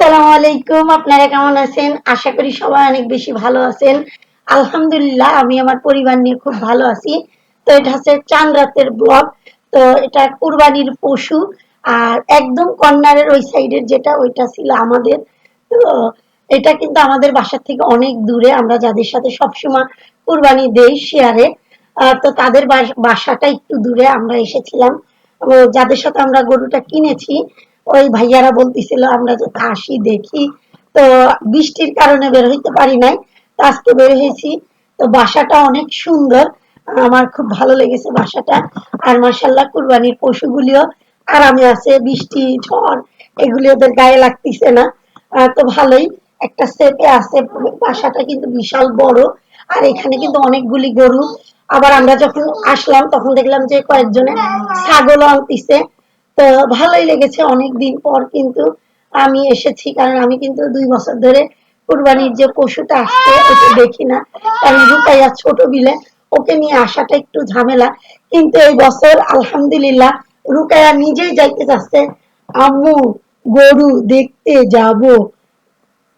আসসালামু আলাইকুম। আপনারা কেমন আছেন? আশা করি সবাই অনেক বেশি ভালো আছেন। আলহামদুলিল্লাহ, আমি আমার পরিবার নিয়ে খুব ভালো আছি। তো এটা হচ্ছে ব্লগ তো এটা কুরবানির পশু। আর একদম কর্নারের ওই সাইডের যেটা, ওইটা ছিল আমাদের। তো এটা কিন্তু আমাদের বাসার থেকে অনেক দূরে। আমরা যাদের সাথে সবসময় কুরবানি দেই শেয়ারে। তো তাদের বাসাটা একটু দূরে আমরা এসেছিলাম। যাদের সাথে আমরা গরুটা কিনেছি ওই ভাইয়ারা বলতেছিল, আমরা যে আসি দেখি, তো বৃষ্টির কারণে বের হইতে পারি নাই, তো আজকে বের হয়েছি। তো বাসাটা অনেক সুন্দর, আমার খুব ভালো লেগেছে বাসাটা। আর মাসাল্লাহ কুরবানির পশুগুলিও আরামে আছে, বৃষ্টি, ঝড়, এগুলি ওদের গায়ে লাগতেছে না। তো ভালোই, একটা সেপে আছে, বাসাটা কিন্তু বিশাল বড়, আর এখানে কিন্তু অনেকগুলি গরু। আবার আমরা যখন আসলাম, তখন দেখলাম যে কয়েকজনে ছাগলও আনতিছে। তো ভালোই লেগেছে অনেক দিন পর কিন্তু আমি এসেছি, কারণ আমি কিন্তু দুই বছর ধরে কুরবানির যে পশুটা আসছে, ওটা দেখি না। কারণ রুকাইয়া ছোট বিলে, ওকে নিয়ে আসাটা একটু ঝামেলা। কিন্তু এই বছর আলহামদুলিল্লাহ রুকাইয়া নিজেই যাইতে চাচ্ছে, আম্মু, গরু দেখতে যাব।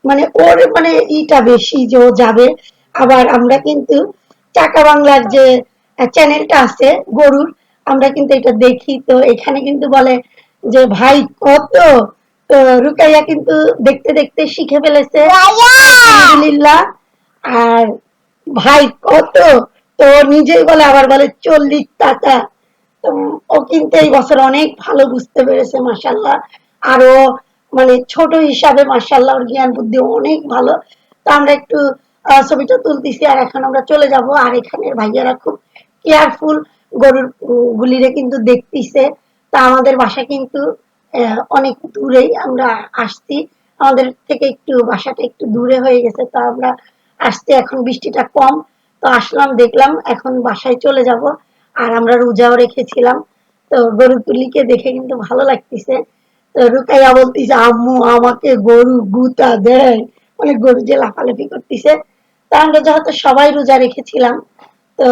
মানে ওর মানে ইটা বেশি যে ও যাবে। আবার আমরা কিন্তু চাকা বাংলার যে চ্যানেলটা আছে, গরুর আমরা কিন্তু এটা দেখি। তো এখানে কিন্তু বলে যে, ভাই, কত? তো রুকাইয়া কিন্তু দেখতে দেখতে শিখে ফেলেছে আলহামদুলিল্লাহ। আর, ভাই, কত? তো নিজেই বলে, আবার বলে, চল্লিশ টাকা। তো ও কিন্তু এই বছর অনেক ভালো বুঝতে পেরেছে মাসাল্লাহ আরও মানে ছোট হিসাবে মাসাল্লাহ ওর জ্ঞান বুদ্ধি অনেক ভালো। তো আমরা একটু ছবিটা তুলতেছি আর এখন আমরা চলে যাব। আর এখানে ভাইয়ারা খুব কেয়ারফুল গরুর গুলিরে কিন্তু দেখতেছে তা আমাদের বাসা কিন্তু অনেক দূরেই আমরা আসছি। আমাদের থেকে একটু বাসাটা একটু দূরে হয়ে গেছে, তো আমরা আসতে এখন বৃষ্টিটা কম। তো আসলাম, দেখলাম এখন বাসায় চলে যাব। আর আমরা রোজাও রেখেছিলাম। তো গরুগুলিকে দেখে কিন্তু ভালো লাগতেছে। তো রুকাইয়া বলতেছে, আম্মু, আমাকে গরু গুতা দেয় মানে গরু যে লাফালাফি করতেছে। তা আমরা যেহেতু সবাই রোজা রেখেছিলাম তো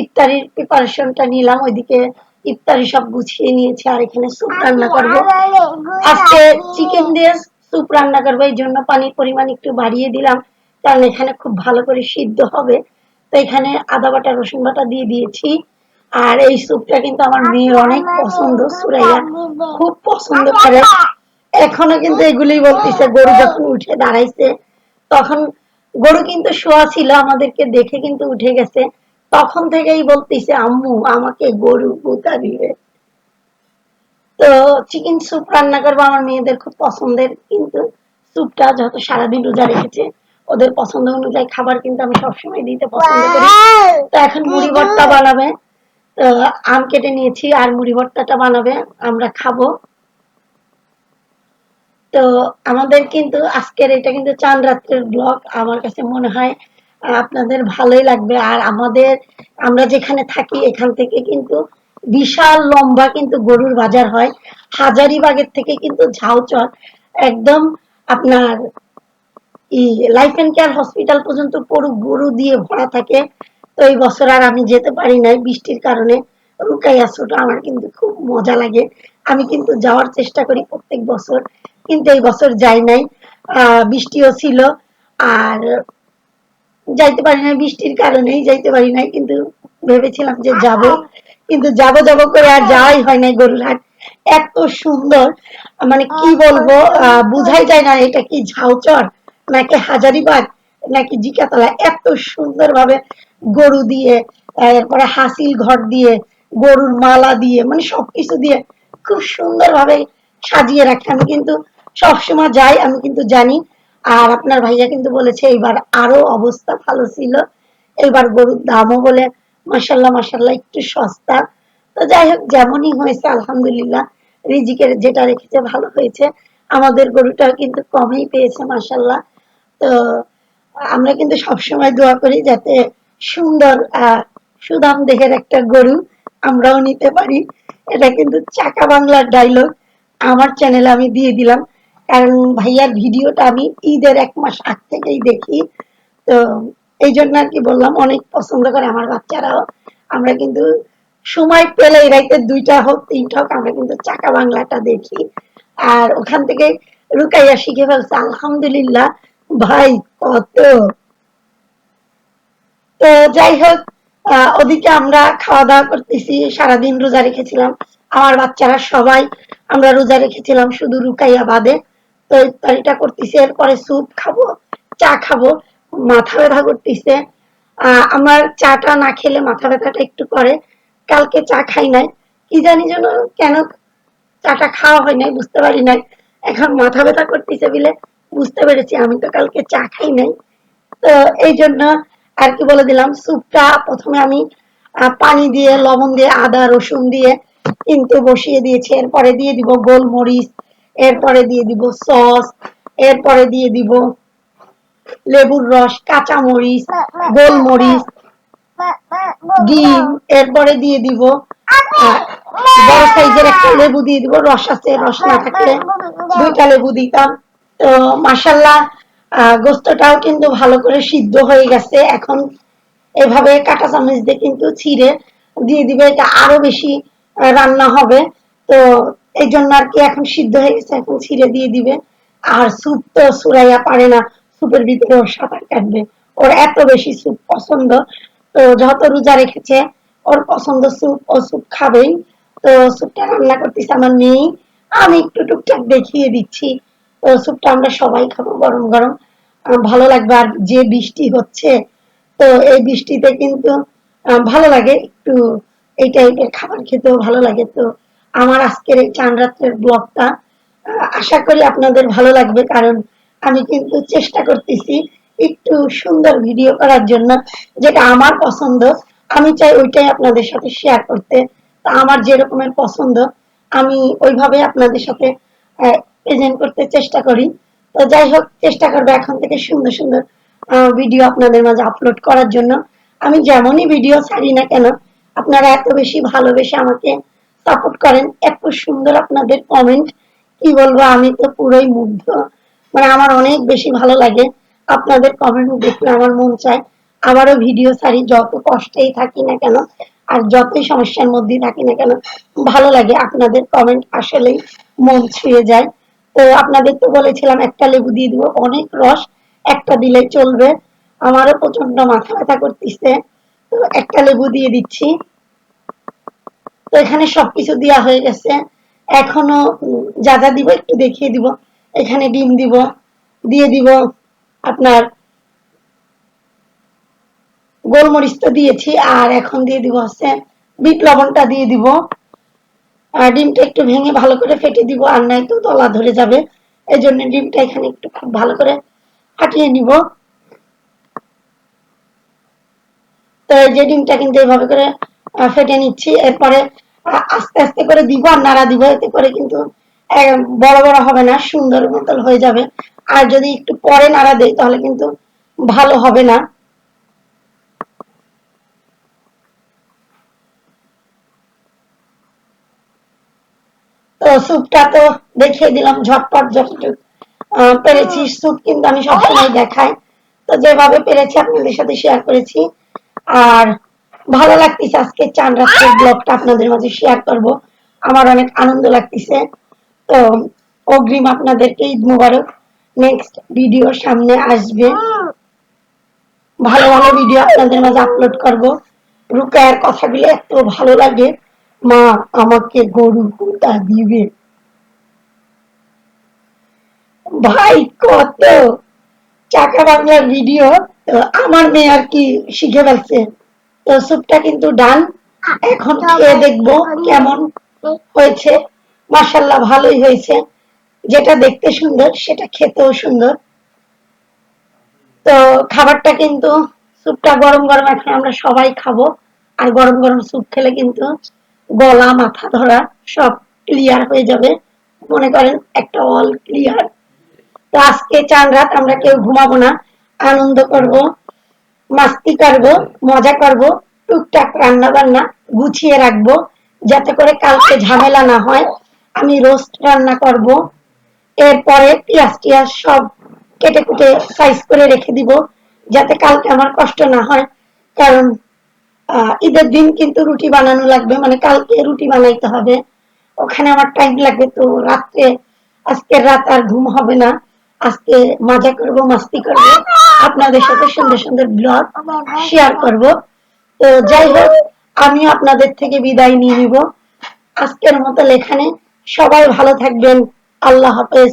ইফতারির প্রিপারেশনটা নিলাম, ওইদিকে ইফতারি সব গুছিয়ে নিয়েছি আর এখানে স্যুপ রান্না করব। আজকে চিকেন দিয়ে স্যুপ রান্না করব, এই জন্য পানির পরিমাণ একটু বাড়িয়ে দিলাম, কারণ এখানে খুব ভালো করে সিদ্ধ হবে। তো এখানে আদা বাটা, রসুন বাটা দিয়ে দিয়েছি, আর এই স্যুপটা কিন্তু আমার মেয়ের অনেক পছন্দ, সুরাইয়া। খুব পছন্দ করে। এখনও কিন্তু এগুলি বলতেছে, গরু যখন উঠে দাঁড়াইছে, তখন গরু কিন্তু শোয়া ছিল আমাদেরকে দেখে কিন্তু উঠে গেছে। তখন থেকেই বলতেছে আম্মু আমাকে গরু গুতা দিবে। তো চিকেন স্যুপ রান্না করব আমার মেয়েদের খুব পছন্দের কিন্তু স্যুপটা যত সারাদিন রোজা রেখেছে ওদের পছন্দ অনুযায়ী খাবার কিন্তু আমি সবসময় দিতে পছন্দ করি। তো এখন মুড়ি ভর্তা বানাবে। তো আম কেটে নিয়েছি আর মুড়ি ভর্তাটা বানাবে আমরা খাব। তো আমাদের কিন্তু আজকের এটা কিন্তু চাঁদ রাত্রের ব্লগ আমার কাছে মনে হয় আপনাদের ভালোই লাগবে। আর আমাদের, আমরা যেখানে থাকি এখান থেকে কিন্তু বিশাল লম্বা কিন্তু গরুর বাজার হয়। হাজারিবাগের থেকে কিন্তু ঝাউচর একদম আপনার লাইফ এন্ড কেয়ার হসপিটাল পর্যন্ত পুরো গরু দিয়ে ভরা থাকে। তো এই বছর আর আমি যেতে পারি নাই। বৃষ্টির কারণে রুকাইয়া ছোট আমার কিন্তু খুব মজা লাগে। আমি কিন্তু যাওয়ার চেষ্টা করি প্রত্যেক বছর, কিন্তু এই বছর যাই নাই। বৃষ্টিও ছিল। আর যাইতে পারি নাই, বৃষ্টির কারণেই যাইতে পারি নাই, কিন্তু ভেবেছিলাম যে যাব। কিন্তু যাব যাব করে আর যাওয়াই হয় নাই গরুর হাট। এত সুন্দর মানে কি বলব বুঝাই যায় না এটা কি ঝাউচর, নাকি হাজারিবাগ, নাকি জিকাতলা। এত সুন্দর ভাবে গরু দিয়ে এরপরে হাসিল ঘর দিয়ে, গরুর মালা দিয়ে মানে সবকিছু দিয়ে খুব সুন্দর ভাবে সাজিয়ে রাখে। আমি কিন্তু সবসময় যাই, আমি কিন্তু জানি আর আপনার ভাইয়া কিন্তু বলেছে, এইবার আরও অবস্থা ভালো ছিল। এইবার গরুর দামও বলে মাসাল্লাহ মাসাল্লাহ একটু সস্তা। তো যাই হোক, যেমনই হয়েছে, আলহামদুলিল্লাহ, রিজিকের যেটা রেখেছে, ভালো হয়েছে। আমাদের গরুটা কিন্তু কমই পেয়েছে মাসাল্লাহ তো আমরা কিন্তু সবসময় দোয়া করি যাতে সুন্দর সুদাম দেহের একটা গরু আমরাও নিতে পারি। এটা কিন্তু চাকা বাংলার ডায়লগ আমার চ্যানেলে আমি দিয়ে দিলাম। কারণ ভাইয়ার ভিডিওটা আমি ঈদের এক মাস আগ থেকেই দেখি। তো এই জন্য আর কি বললাম, অনেক পছন্দ করে আমার বাচ্চারাও। আমরা কিন্তু সময় পেলে রাইতে দুইটা হোক, তিনটা হোক, আমরা কিন্তু চাকা বাংলাটা দেখি। আর ওখান থেকে রুকাইয়া শিখে ফেলছে, আলহামদুলিল্লাহ। ভাই, কত! তো যাই হোক ওদিকে আমরা খাওয়া দাওয়া করতেছি, সারাদিন রোজা রেখেছিলাম। আমার বাচ্চারা সবাই আমরা রোজা রেখেছিলাম শুধু রুকাইয়া বাদে। তো ইফতারিটা করতেছি, এরপরে স্যুপ খাব, চা খাব, মাথা ব্যথা করতেছে। আমার চাটা না খেলে মাথা ব্যথাটা একটু করে, কালকে চা খাই নাই। কি জানি যেন কেন চাটা খাওয়া হয় নাই, বুঝতে পারি নাই। এখন মাথা ব্যথা করতেছে বলে বুঝতে পেরেছি, আমি তো কালকে চা খাই নাই। তো এই জন্য আর কি বলে দিলাম, স্যুপটা প্রথমে আমি পানি দিয়ে, লবণ দিয়ে, আদা, রসুন দিয়ে কিন্তু বসিয়ে দিয়েছি। এরপরে দিয়ে দিব গোলমরিচ এরপরে দিয়ে দিব সস, এরপরে দিয়ে দিব লেবুর রস কাঁচা মরিচ গোলমরিচ, ডিম, এরপরে দিয়ে দিব বড় সাইজের একটা লেবু দিয়ে দিব, রস আছে, রস না থাকলে দুইটা লেবু দিতাম। তো মাসাল্লাহ গোস্তটাও কিন্তু ভালো করে সিদ্ধ হয়ে গেছে। এখন এভাবে কাঁটা চামচ দিয়ে কিন্তু ছিঁড়ে দিয়ে দিবে, এটা আরও বেশি রান্না হবে। তো এই জন্য আর কি এখন সিদ্ধ হয়ে গেছে, এখন ছিঁড়ে দিয়ে দিবে। আর স্যুপ তো সুরাইয়া পারে না, স্যুপের ভিতরে ওর সাঁতার কাটবে। ওর এত বেশি স্যুপ পছন্দ। তো যত রোজা রেখেছে, ওর পছন্দ স্যুপ, ও স্যুপ খাবেই। তো স্যুপটা রান্না করতেছে আমার মেয়ে। আমি একটু টুকটাক দেখিয়ে দিচ্ছি। তো স্যুপটা আমরা সবাই খাব গরম গরম। ভালো লাগবে আর যে বৃষ্টি হচ্ছে, তো এই বৃষ্টিতে কিন্তু ভালো লাগে। একটু এই টাইপের খাবার খেতেও ভালো লাগে। তো আমার আজকের এই চান রাত্রের ব্লগটা আশা করি আপনাদের ভালো লাগবে, কারণ আমি কিন্তু চেষ্টা করতেছি একটু সুন্দর ভিডিও করার জন্য, যেটা আমার পছন্দ, আমি চাই ওইটাই আপনাদের সাথে শেয়ার করতে। তা আমার যে রকমের পছন্দ, আমি ওইভাবে আপনাদের সাথে প্রেজেন্ট করতে চেষ্টা করি। তো যাই হোক, চেষ্টা করব এখন থেকে সুন্দর সুন্দর ভিডিও আপনাদের মাঝে আপলোড করার জন্য। আমি যেমনই ভিডিও ছাড়ি না কেন, আপনারা এত বেশি ভালোবেসে আমাকে সাপোর্ট করেন। এত সুন্দর আপনাদের কমেন্ট কি বলব, আমি তো পুরোই মুগ্ধ। মানে আমার অনেক বেশি ভালো লাগে আপনাদের কমেন্ট দেখলে আমার মন চায়। আবারও ভিডিও সারি যত কষ্টেই থাকি না কেন, আর যতই সমস্যার মধ্যেই থাকি না কেন, ভালো লাগে আপনাদের কমেন্ট আসলেই মন ছুঁয়ে যায়। তো আপনাদের তো বলেছিলাম, একটা লেবু দিয়ে দিব, অনেক রস, একটা দিলে চলবে। আমারও প্রচণ্ড মাথা ব্যথা করতেছে। তো একটা লেবু দিয়ে দিচ্ছি। তো এখানে সবকিছু দেওয়া হয়ে গেছে। এখনও যা যা দিব একটু দেখিয়ে দিব। এখানে ডিম দিব, দিয়ে দিব আপনার গোলমরিচ তো দিয়েছি, আর এখন দিয়ে দিব হচ্ছে বিট লবণটা দিয়ে দিব। আর ডিমটা একটু ভেঙে ভালো করে ফেটে দিব, আর নাই তো দলা ধরে যাবে। এই জন্য ডিমটা এখানে একটু খুব ভালো করে ফাটিয়ে নিব। তো এই যে ডিমটা কিন্তু এইভাবে করে ফেটে নিচ্ছি। এরপরে আস্তে আস্তে করে দিব, আর নাড়া দিব, এতে করে কিন্তু বড় বড় হবে না, সুন্দর মতন হয়ে যাবে। আর যদি একটু পরে নাড়া দেই, তাহলে কিন্তু ভালো হবে না। তো স্যুপটা তো দেখিয়ে দিলাম ঝটপট যতটুকু পেরেছি। স্যুপ কিন্তু আমি সবসময় দেখাই। তো যেভাবে পেরেছি, আপনাদের সাথে শেয়ার করেছি। আর ভালো লাগতেছে আজকে চান রাত্রের ব্লগটা আপনাদের মাঝে শেয়ার করব। আমার অনেক আনন্দ লাগতেছে। তো অগ্রিম আপনাদেরকে ঈদ মুবারক নেক্সট ভিডিও সামনে আসবে। ভালো ভালো ভিডিও আপনাদের মাঝে আপলোড করব। রুকায়ের কথাগুলো এত ভালো লাগে। মা আমাকে গরু কোথা দিবে। ভাই, কত! চাকা বাংলার ভিডিও আমার মেয়ে আর কি শিখে ফেলছে। তো স্যুপটা কিন্তু ডান। এখন খেয়ে দেখব কেমন হয়েছে। মাসাল্লাহ ভালোই হয়েছে। যেটা দেখতে সুন্দর, সেটা খেতেও সুন্দর। তো খাবারটা কিন্তু স্যুপটা গরম গরম, এখন আমরা সবাই খাব। আর গরম গরম স্যুপ খেলে কিন্তু গলা, মাথা ধরা সব ক্লিয়ার হয়ে যাবে। মনে করেন একটা অল ক্লিয়ার তো আজকে চান রাত আমরা কেউ ঘুমাবো না। আনন্দ করব। মাস্তি করব, মজা করব, টুকটাক রান্না বান্না গুছিয়ে রাখব, যাতে করে কালকে ঝামেলা না হয়। আমি রোস্ট রান্না করব। এরপরে পেঁয়াজ টিয়াজ সব কেটে কুটে সাইজ করে রেখে দিব, যাতে কালকে আমার কষ্ট না হয়। কারণ ঈদের দিন কিন্তু রুটি বানানো লাগবে মানে কালকে রুটি বানাইতে হবে। ওখানে আমার টাইম লাগবে তো রাত্রে আজকে রাত আর ঘুম হবে না। আজকে মজা করব, মাস্তি করব। আপনাদের সাথে সুন্দর সুন্দর ব্লগ শেয়ার করব। তো যাই হোক আমি আপনাদের থেকে বিদায় নিয়ে নিব। আজকের মতো এখানে সবাই ভালো থাকবেন। আল্লাহ হাফেজ।